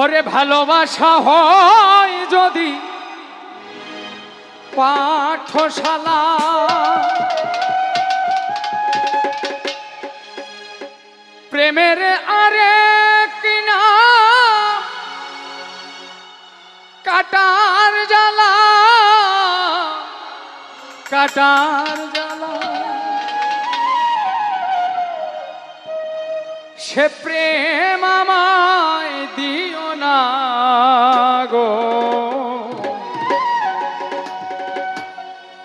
ওরে ভালোবাসা হয় যদি পাঠশালা। প্রেমের আরে কিনা কাটার জ্বালা কাটার সে প্রেম আমায় দিও না গো।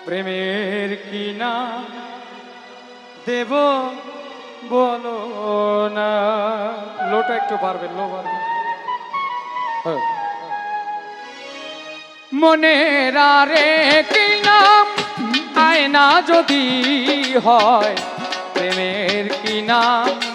প্রেমের কি না দেব বলো না। লোটা একটু পারবেন লো পারবেন হ্যাঁ। মনের আরে কি আয়না যদি হয়, প্রেমের কি নাম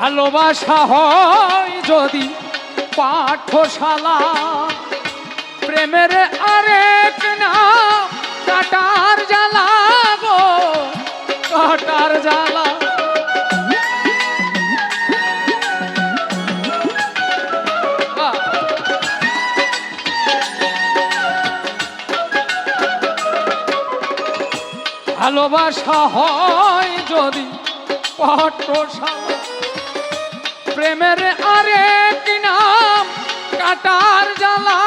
ভালোবাসা হয় যদি পাঠশালা। প্রেমের আরেক না, কাটার জ্বালা গো, কাটার জ্বালা। ভালোবাসা হয় যদি পাঠশালা। প্রেমের আরেক নাম? কাটার জ্বালা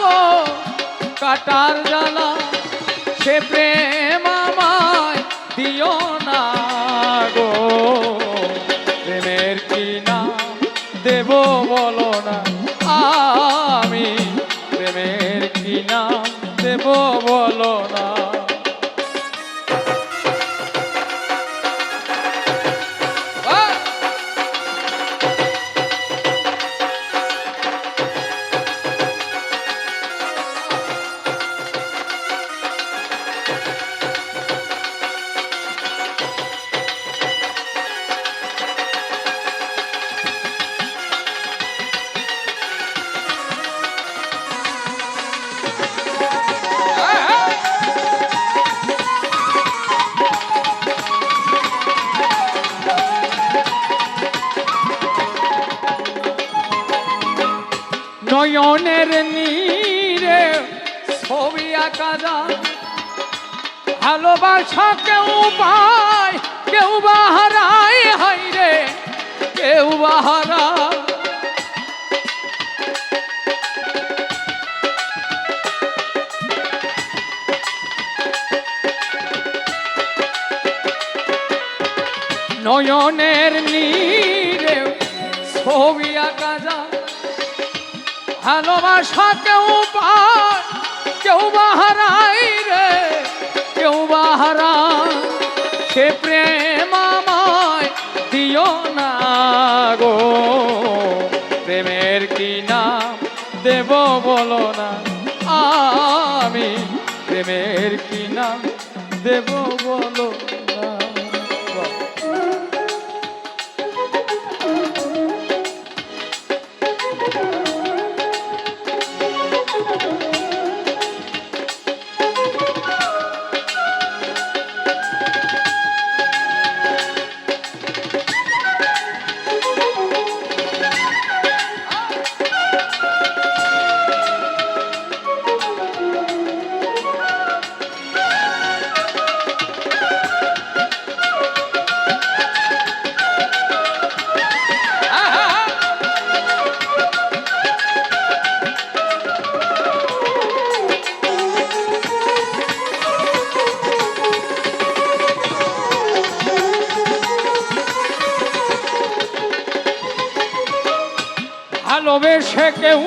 গো, কাটার জ্বালা। সে প্রেম আমায় দিও না গো। প্রেমের কি নাম? দেব বলো না। নয়নের নীরে ছবি আঁকা যায় ভালোবাসা কেউ পায়, কেউ বাহারায় হাই রে, কেউ বাহারা নয়নের নীরে ছবি আঁকা যায় ভালোবাসা কেউ পায়, কেউ বাহারাই রে, কেউ বাহারা সে প্রেম আমায় দিও না গো। প্রেমের কি নাম দেব বলো না আমি। প্রেমের কি নাম দেব বলো ভালোবেসে কেউ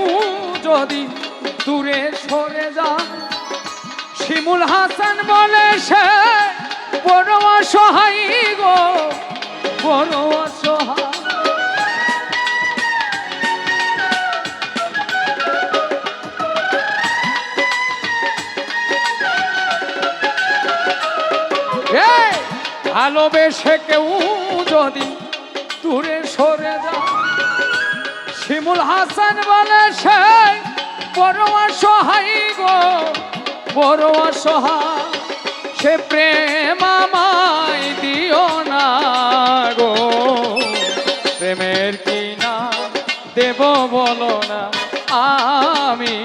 যদি দূরে সরে যায়, শিমুল হাসান বলে সে, বড় অসহায় গো, বড় অসহায় ভালোবেসে কেউ যদি দূরে শিমুল হাসান বলে সে, বড় অসহায় গো, বড় অসহায়। সে প্রেম আমায় দিও না গো। প্রেমের কিনা দেব বলো না আমি।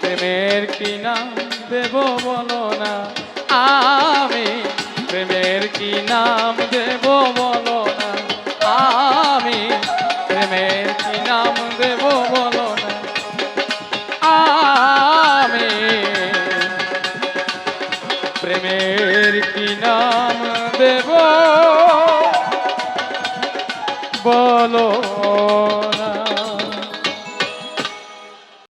প্রেমের কিনা দেব বলো না আমি। প্রেমের কি নাম দেব প্রেমের কি নাম দেবা?